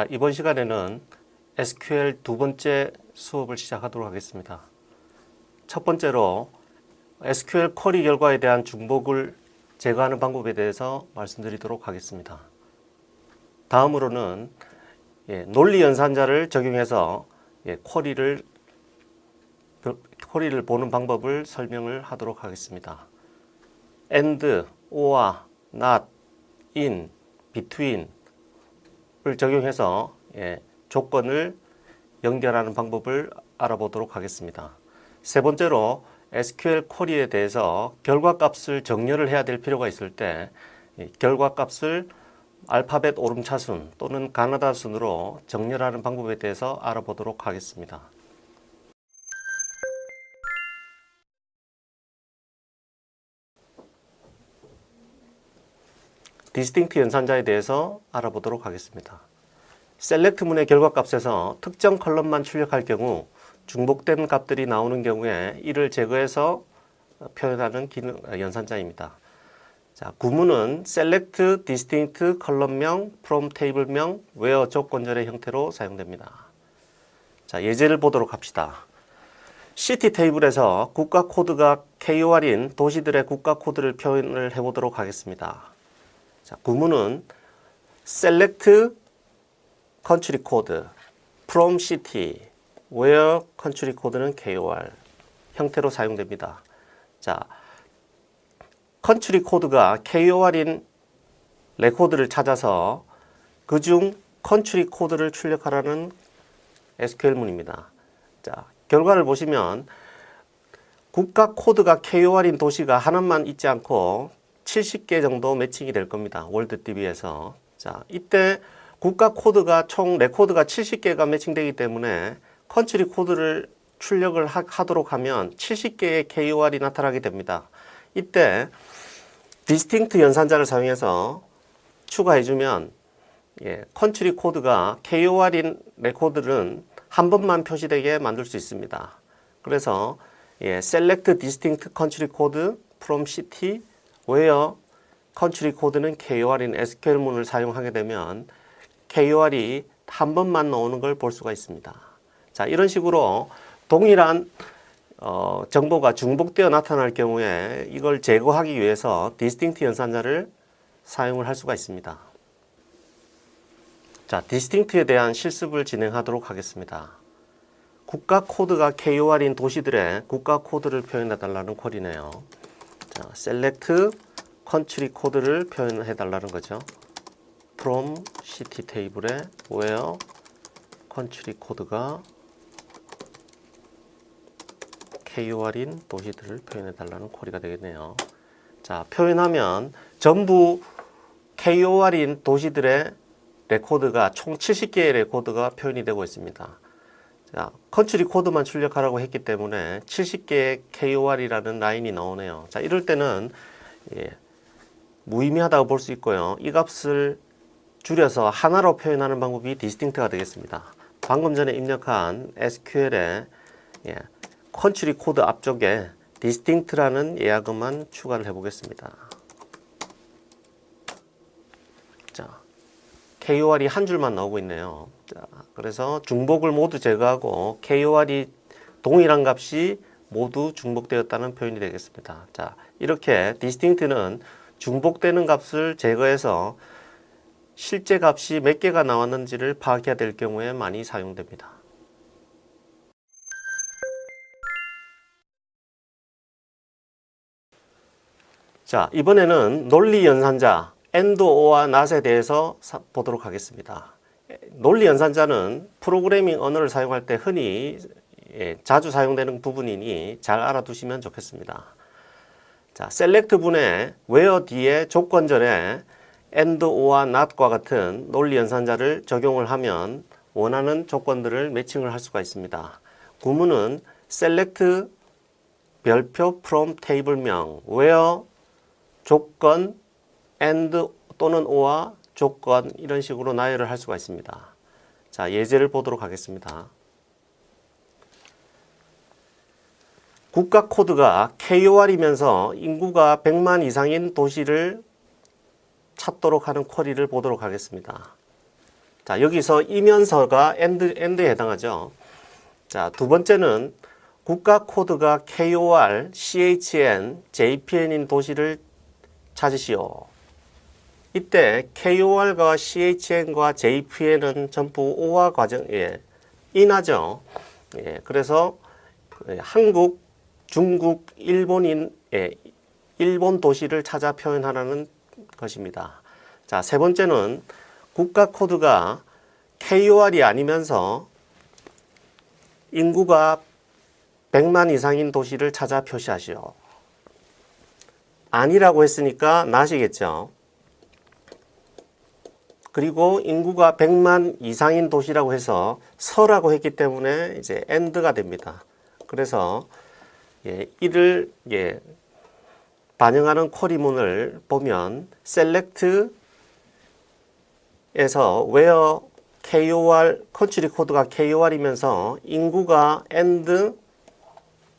자, 이번 시간에는 SQL 두 번째 수업을 시작하도록 하겠습니다. 첫 번째로 SQL 쿼리 결과에 대한 중복을 제거하는 방법에 대해서 말씀드리도록 하겠습니다. 다음으로는 예, 논리 연산자를 적용해서 예, 쿼리를 쿼리를 보는 방법을 설명을 하도록 하겠습니다. and, or, not, in, between 을 적용해서 예, 조건을 연결하는 방법을 알아보도록 하겠습니다. 세 번째로 SQL 쿼리에 대해서 결과값을 정렬을 해야 될 필요가 있을 때이 결과값을 알파벳 오름차순 또는 가나다 순으로 정렬하는 방법에 대해서 알아보도록 하겠습니다. 디스팅트 연산자에 대해서 알아보도록 하겠습니다. 셀렉트 문의 결과값에서 특정 컬럼만 출력할 경우 중복된 값들이 나오는 경우에 이를 제거해서 표현하는 기능 연산자입니다. 자, 구문은 select distinct 컬럼명 from table명 where 조건절의 형태로 사용됩니다. 자, 예제를 보도록 합시다. 시티 테이블에서 국가 코드가 KOR인 도시들의 국가 코드를 표현을 해보도록 하겠습니다. 자, 구문은 select country code from city where country code는 KOR 형태로 사용됩니다. 자, country code가 KOR인 레코드를 찾아서 그중 country code를 출력하라는 SQL문입니다. 자, 결과를 보시면 국가 코드가 KOR인 도시가 하나만 있지 않고 70개 정도 매칭이 될 겁니다. 월드DB에서. 자, 이때 국가 코드가 총 레코드가 70개가 매칭되기 때문에 컨트리 코드를 출력을 하, 하도록 하면 70개의 KOR이 나타나게 됩니다. 이때 디스팅트 연산자를 사용해서 추가해주면 예, 컨트리 코드가 KOR인 레코드는 한 번만 표시되게 만들 수 있습니다. 그래서 예, select distinct country code from city where country code는 KOR인 SQL문을 사용하게 되면 KOR이 한 번만 나오는 걸 볼 수가 있습니다. 자, 이런 식으로 동일한 어, 정보가 중복되어 나타날 경우에 이걸 제거하기 위해서 디스팅트 연산자를 사용을 할 수가 있습니다. 자, 디스팅트에 대한 실습을 진행하도록 하겠습니다. 국가 코드가 KOR인 도시들의 국가 코드를 표현해 달라는 쿼리네요. 자, select country 코드를 표현해 달라는 거죠. from city 테이블에 where country 코드가 KOR인 도시들을 표현해 달라는 쿼리가 되겠네요. 자, 표현하면 전부 KOR인 도시들의 레코드가 총 70개의 레코드가 표현이 되고 있습니다. 자, 컨트리 코드만 출력하라고 했기 때문에 70개의 KOR이라는 라인이 나오네요. 자, 이럴 때는 예, 무의미하다고 볼 수 있고요. 이 값을 줄여서 하나로 표현하는 방법이 디스팅트가 되겠습니다. 방금 전에 입력한 SQL에 예, 컨트리 코드 앞쪽에 디스팅트라는 예약어만 추가를 해보겠습니다. 자, KOR이 한 줄만 나오고 있네요. 자, 그래서 중복을 모두 제거하고 KOR이 동일한 값이 모두 중복되었다는 표현이 되겠습니다. 자, 이렇게 디스팅트는 중복되는 값을 제거해서 실제 값이 몇 개가 나왔는지를 파악해야 될 경우에 많이 사용됩니다. 자, 이번에는 논리 연산자 and, or와 not에 대해서 사- 보도록 하겠습니다. 논리 연산자는 프로그래밍 언어를 사용할 때 흔히 예, 자주 사용되는 부분이니 잘 알아두시면 좋겠습니다. 자, select 분의 where 뒤에 조건절에 and, or와 not과 같은 논리 연산자를 적용을 하면 원하는 조건들을 매칭을 할 수가 있습니다. 구문은 select 별표 from table명 where 조건 and 또는 or와 조건 이런 식으로 나열을 할 수가 있습니다. 자, 예제를 보도록 하겠습니다. 국가 코드가 KOR이면서 인구가 100만 이상인 도시를 찾도록 하는 쿼리를 보도록 하겠습니다. 자, 여기서 이면서가 엔드, 엔드에 해당하죠. 자, 두 번째는 국가 코드가 KOR, CHN, JPN인 도시를 찾으시오. 이때 KOR과 CHN과 JPN은 전부 오화 과정에 인하죠. 예, 그래서 한국, 중국, 일본인, 예, 일본 도시를 찾아 표현하라는 것입니다. 자, 세 번째는 국가 코드가 KOR이 아니면서 인구가 100만 이상인 도시를 찾아 표시하시오. 아니라고 했으니까 나시겠죠. 그리고 인구가 100만 이상인 도시라고 해서 서라고 했기 때문에 이제 end가 됩니다. 그래서 예, 이를 예, 반영하는 쿼리문을 보면 select에서 where KOR 컨트리 코드가 KOR이면서 인구가 and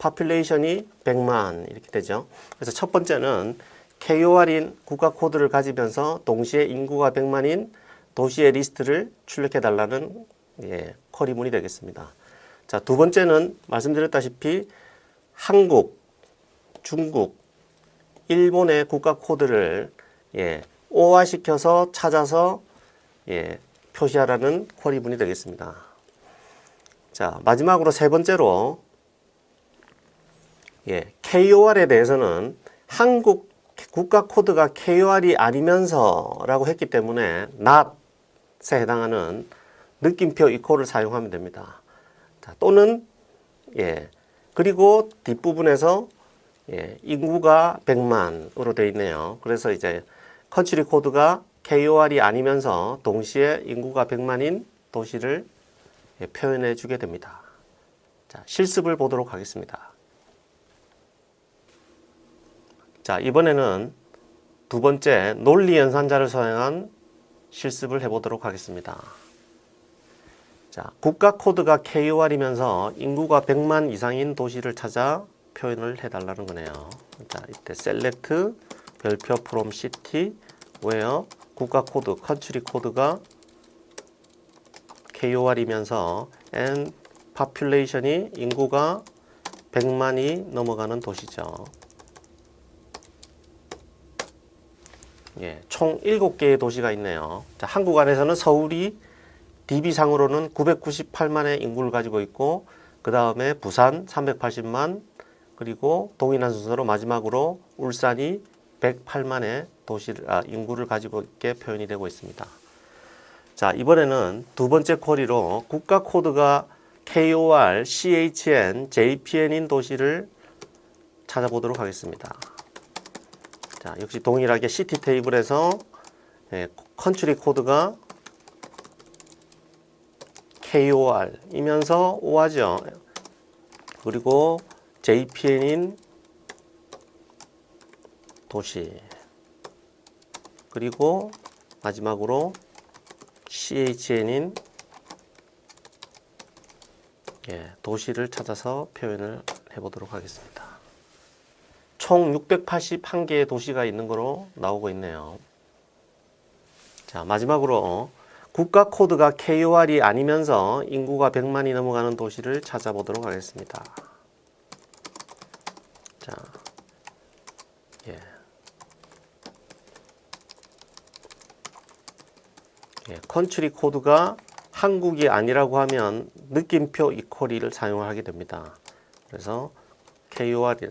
population이 100만 이렇게 되죠. 그래서 첫 번째는 KOR인 국가 코드를 가지면서 동시에 인구가 100만인 도시의 리스트를 출력해 달라는 예, 쿼리문이 되겠습니다. 자, 두 번째는 말씀드렸다시피 한국, 중국, 일본의 국가 코드를 예, 오화시켜서 찾아서 예, 표시하라는 쿼리문이 되겠습니다. 자, 마지막으로 세 번째로 예, KOR에 대해서는 한국 국가 코드가 KOR이 아니면서 라고 했기 때문에 not에 해당하는 느낌표 이퀄을 사용하면 됩니다. 자, 또는 예, 그리고 뒷부분에서 예, 인구가 100만으로 되어 있네요. 그래서 이제 컨트리 코드가 KOR이 아니면서 동시에 인구가 100만인 도시를 예, 표현해 주게 됩니다. 자, 실습을 보도록 하겠습니다. 자, 이번에는 두 번째 논리 연산자를 사용한 실습을 해보도록 하겠습니다. 자, 국가 코드가 KOR이면서 인구가 100만 이상인 도시를 찾아 표현을 해달라는 거네요. 자, 이때 select 별표 from city where 국가 코드, 컨트리 코드가 KOR이면서 and population이 인구가 100만이 넘어가는 도시죠. 예, 총 7개의 도시가 있네요. 자, 한국 안에서는 서울이 DB상으로는 998만의 인구를 가지고 있고 그 다음에 부산 380만 그리고 동일한 순서로 마지막으로 울산이 108만의 도시를 아, 인구를 가지고 있게 표현이 되고 있습니다. 자 이번에는 두 번째 쿼리로 국가 코드가 KOR, CHN, JPN인 도시를 찾아보도록 하겠습니다. 자 역시 동일하게 시티 테이블에서 예, 컨트리 코드가 KOR이면서 오하죠. 그리고 JPN인 도시 그리고 마지막으로 CHN인 예, 도시를 찾아서 표현을 해보도록 하겠습니다. 총 681개의 도시가 있는 거로 나오고 있네요. 자, 마지막으로 국가 코드가 KOR이 아니면서 인구가 100만이 넘어가는 도시를 찾아보도록 하겠습니다. 자, 예. 예, 컨트리 코드가 한국이 아니라고 하면 느낌표 이퀄이를 사용하게 됩니다. 그래서 KOR이,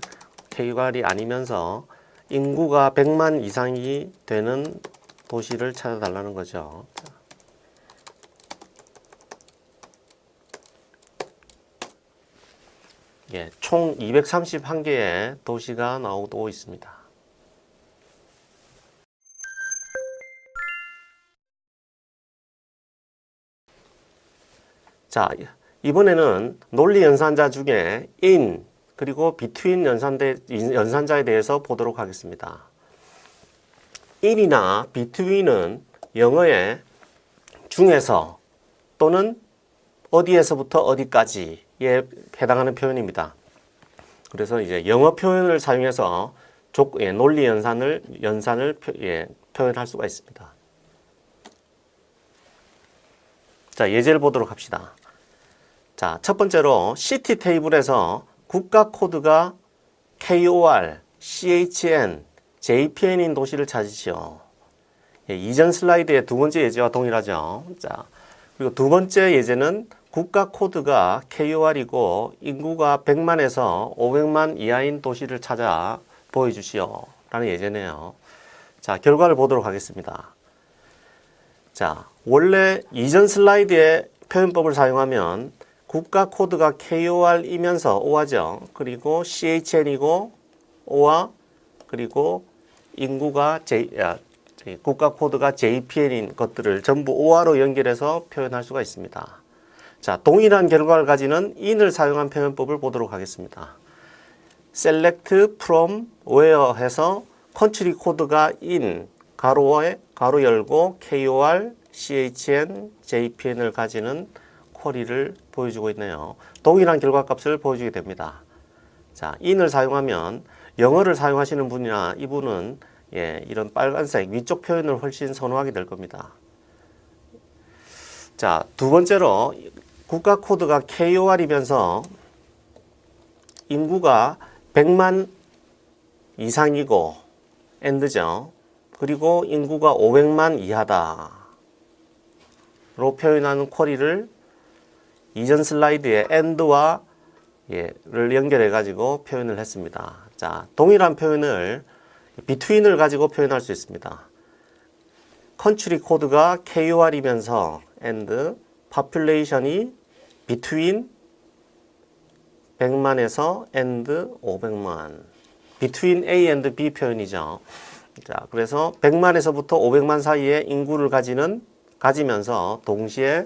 KOR이 아니면서 인구가 100만 이상이 되는 도시를 찾아달라는 거죠. 예, 총 231개의 도시가 나오고 있습니다. 자, 이번에는 논리 연산자 중에 in 그리고 between 연산대, 연산자에 대해서 보도록 하겠습니다. in이나 between은 영어의 중에서 또는 어디에서부터 어디까지에 해당하는 표현입니다. 그래서 이제 영어 표현을 사용해서 조, 예, 논리 연산을 연산을 표, 예, 표현할 수가 있습니다. 자, 예제를 보도록 합시다. 자, 첫 번째로 CT 테이블에서 국가 코드가 KOR, CHN, JPN인 도시를 찾으시오. 예, 이전 슬라이드의 두 번째 예제와 동일하죠. 자, 그리고 두 번째 예제는 국가 코드가 KOR이고 인구가 100만에서 500만 이하인 도시를 찾아 보여주시오. 라는 예제네요. 자, 결과를 보도록 하겠습니다. 자, 원래 이전 슬라이드의 표현법을 사용하면 국가 코드가 KOR이면서 O하죠. 그리고 CHN이고 O와 그리고 인구가 J, 아, 국가 코드가 JPN인 것들을 전부 OR로 연결해서 표현할 수가 있습니다. 자, 동일한 결과를 가지는 in을 사용한 표현법을 보도록 하겠습니다. select from where 해서 컨트리 코드가 in 가로에 가로 열고 KOR, CHN, JPN을 가지는 쿼리를 보여주고 있네요. 동일한 결과값을 보여주게 됩니다. 자, in을 사용하면 영어를 사용하시는 분이나 이분은 예, 이런 빨간색 위쪽 표현을 훨씬 선호하게 될 겁니다. 자, 두 번째로 국가 코드가 KOR이면서 인구가 100만 이상이고 엔드죠. 그리고 인구가 500만 이하다. 로 표현하는 쿼리를 이전 슬라이드에 end와 예를 연결해 가지고 표현을 했습니다. 자, 동일한 표현을 between을 가지고 표현할 수 있습니다. 컨트리 코드가 KOR이면서 and population이 between 100만에서 and 500만 between A and B 표현이죠. 자, 그래서 100만에서부터 500만 사이에 인구를 가지는 가지면서 동시에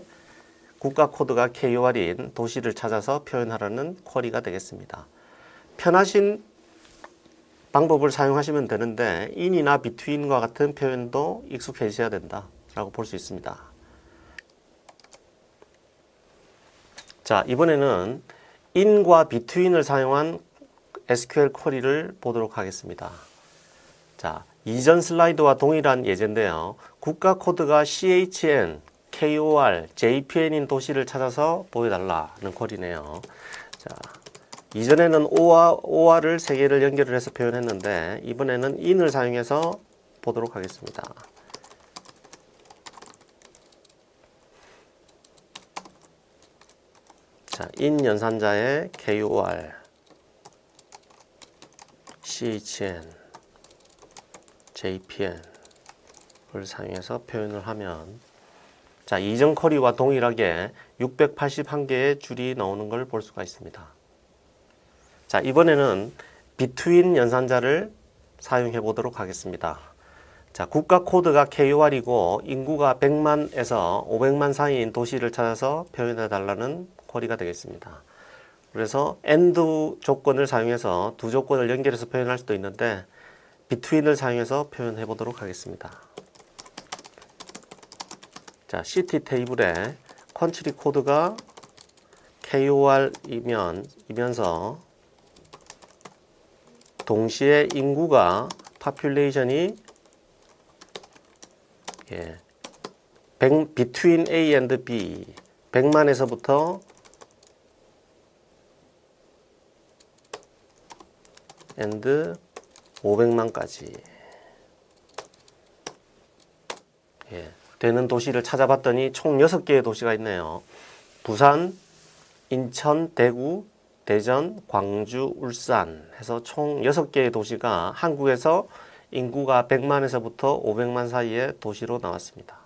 국가 코드가 KOR인 도시를 찾아서 표현하라는 쿼리가 되겠습니다. 편하신 방법을 사용하시면 되는데 in이나 between과 같은 표현도 익숙해지셔야 된다라고 볼 수 있습니다. 자, 이번에는 in과 between을 사용한 SQL 쿼리를 보도록 하겠습니다. 자, 이전 슬라이드와 동일한 예제인데요. 국가 코드가 CHN, KOR, JPN인 도시를 찾아서 보여달라는 쿼리네요. 자, 이전에는 OR, OR을 세 개를 연결을 해서 표현했는데 이번에는 in을 사용해서 보도록 하겠습니다. 자, in 연산자의 KOR, CHN, JPN을 사용해서 표현을 하면 자, 이전 쿼리와 동일하게 681개의 줄이 나오는 걸 볼 수가 있습니다. 자, 이번에는 between 연산자를 사용해 보도록 하겠습니다. 자, 국가 코드가 KOR이고 인구가 100만에서 500만 사이인 도시를 찾아서 표현해 달라는 쿼리가 되겠습니다. 그래서 AND 조건을 사용해서 두 조건을 연결해서 표현할 수도 있는데 between을 사용해서 표현해 보도록 하겠습니다. 자, CT 테이블에 컨트리 코드가 KOR이면 이면서 동시에 인구가 population이 예, 100, between A and B 100만에서부터 and 500만까지. 예, 되는 도시를 찾아봤더니 총 6개의 도시가 있네요. 부산, 인천, 대구, 대전, 광주, 울산 해서 총 6개의 도시가 한국에서 인구가 100만에서부터 500만 사이의 도시로 나왔습니다.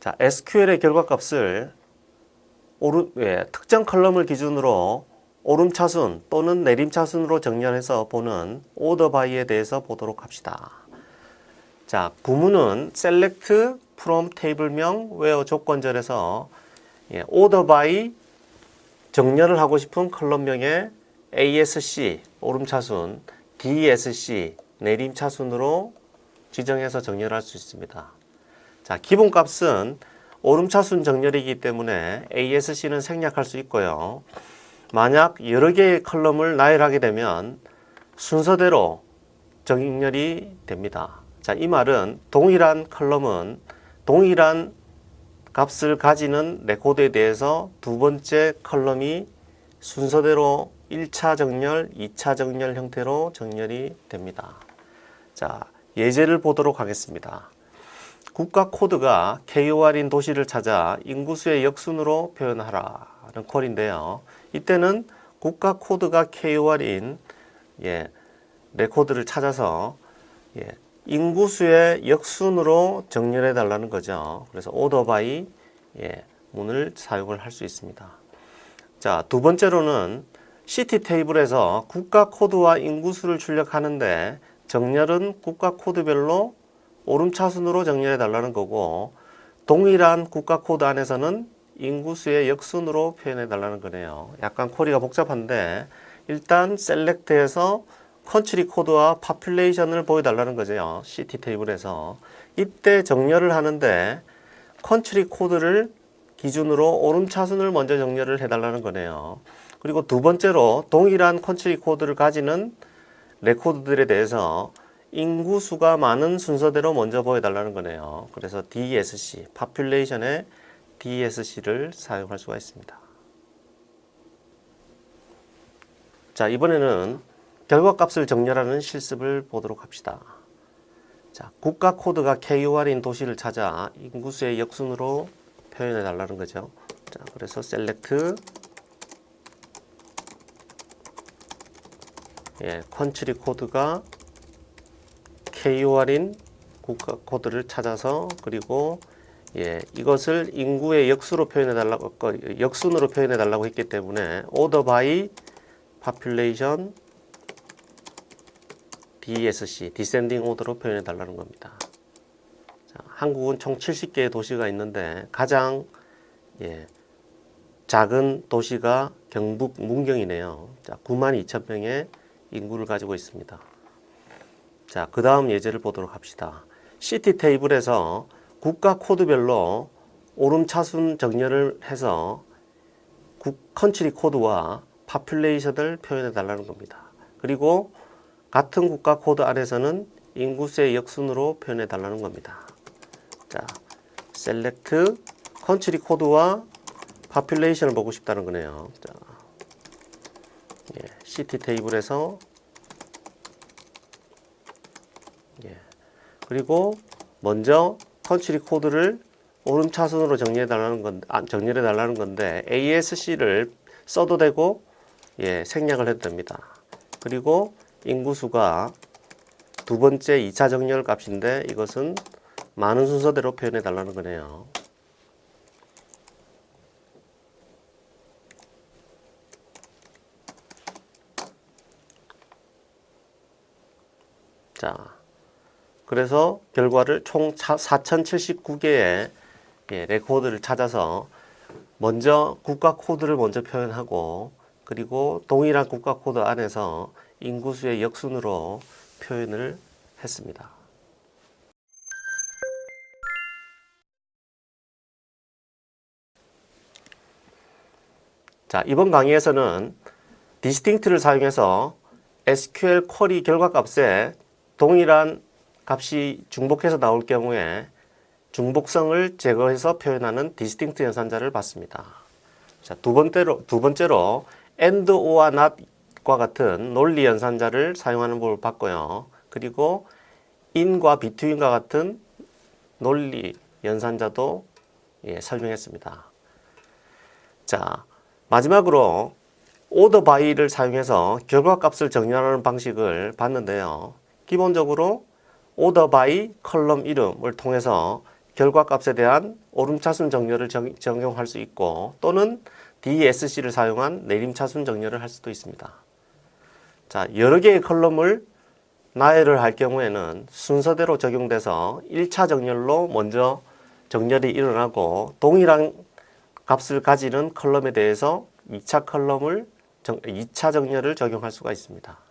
자, SQL의 결과값을 오름, 예, 특정 컬럼을 기준으로 오름차순 또는 내림차순으로 정렬해서 보는 오더 바이에 대해서 보도록 합시다. 자, 구문은 select from 테이블명 where 조건절에서 예, order by 정렬을 하고 싶은 컬럼명의 ASC 오름차순 DSC 내림 차순으로 지정해서 정렬할 수 있습니다. 자, 기본 값은 오름차순 정렬이기 때문에 ASC는 생략할 수 있고요. 만약 여러 개의 컬럼을 나열하게 되면 순서대로 정렬이 됩니다. 자, 이 말은 동일한 컬럼은 동일한 값을 가지는 레코드에 대해서 두 번째 컬럼이 순서대로 1차 정렬, 2차 정렬 형태로 정렬이 됩니다. 자, 예제를 보도록 하겠습니다. 국가 코드가 KOR인 도시를 찾아 인구수의 역순으로 표현하라는 콜인데요. 이때는 국가 코드가 KOR인 예, 레코드를 찾아서 예, 인구수의 역순으로 정렬해 달라는 거죠. 그래서 오더 바이 예, 문을 사용을 할 수 있습니다. 자, 두 번째로는 시티 테이블에서 국가 코드와 인구수를 출력하는데 정렬은 국가 코드별로 오름차순으로 정렬해 달라는 거고 동일한 국가 코드 안에서는 인구수의 역순으로 표현해 달라는 거네요. 약간 코리가 복잡한데 일단 셀렉트해서 컨트리 코드와 파퓰레이션을 보여달라는 거죠. 시티 테이블에서 이때 정렬을 하는데 컨트리 코드를 기준으로 오름차순을 먼저 정렬을 해달라는 거네요. 그리고 두 번째로 동일한 컨트리 코드를 가지는 레코드들에 대해서 인구수가 많은 순서대로 먼저 보여달라는 거네요. 그래서 DSC, population의 DSC를 사용할 수가 있습니다. 자, 이번에는 결과값을 정렬하는 실습을 보도록 합시다. 자, 국가 코드가 KOR인 도시를 찾아 인구수의 역순으로 표현해 달라는 거죠. 자, 그래서 select 예, 컨트리 코드가 KOR인 국가 코드를 찾아서 그리고 예, 이것을 인구의 역수로 표현해 달라고 역순으로 표현해 달라고 했기 때문에 order by population DSC descending order로 표현해 달라는 겁니다. 자, 한국은 총 70개의 도시가 있는데 가장 예, 작은 도시가 경북 문경이네요. 자, 9만 2천 명의 인구를 가지고 있습니다. 자, 그 다음 예제를 보도록 합시다. 시티 테이블에서 국가 코드별로 오름차순 정렬을 해서 국, 컨트리 코드와 파퓰레이션을 표현해 달라는 겁니다. 그리고 같은 국가 코드 안에서는 인구수의 역순으로 표현해 달라는 겁니다. 자, 셀렉트 컨트리 코드와 파퓰레이션을 보고 싶다는 거네요. 자, 예, 시티 테이블에서 예, 그리고 먼저 컨트리 코드를 오름차순으로 정리해 달라는 건 아, 정렬해 달라는 건데 ASC를 써도 되고 예, 생략을 해도 됩니다. 그리고 인구수가 두 번째 2차 정렬 값인데 이것은 많은 순서대로 표현해 달라는 거네요. 자, 그래서 결과를 총 4079개의 예, 레코드를 찾아서 먼저 국가 코드를 먼저 표현하고 그리고 동일한 국가 코드 안에서 인구수의 역순으로 표현을 했습니다. 자, 이번 강의에서는 디스팅트를 사용해서 SQL 쿼리 결과값에 동일한 값이 중복해서 나올 경우에 중복성을 제거해서 표현하는 디스팅트 연산자를 봤습니다. 자, 두 번째로, 두 번째로 and, or와 not과 같은 논리 연산자를 사용하는 법을 봤고요. 그리고 in과 between과 같은 논리 연산자도 예, 설명했습니다. 자, 마지막으로 order by를 사용해서 결과값을 정렬하는 방식을 봤는데요. 기본적으로 order by 컬럼 이름을 통해서 결과값에 대한 오름차순 정렬을 정, 적용할 수 있고 또는 DSC를 사용한 내림차순 정렬을 할 수도 있습니다. 자, 여러 개의 컬럼을 나열을 할 경우에는 순서대로 적용돼서 1차 정렬로 먼저 정렬이 일어나고 동일한 값을 가지는 컬럼에 대해서 2차 컬럼을 2차 정렬을 적용할 수가 있습니다.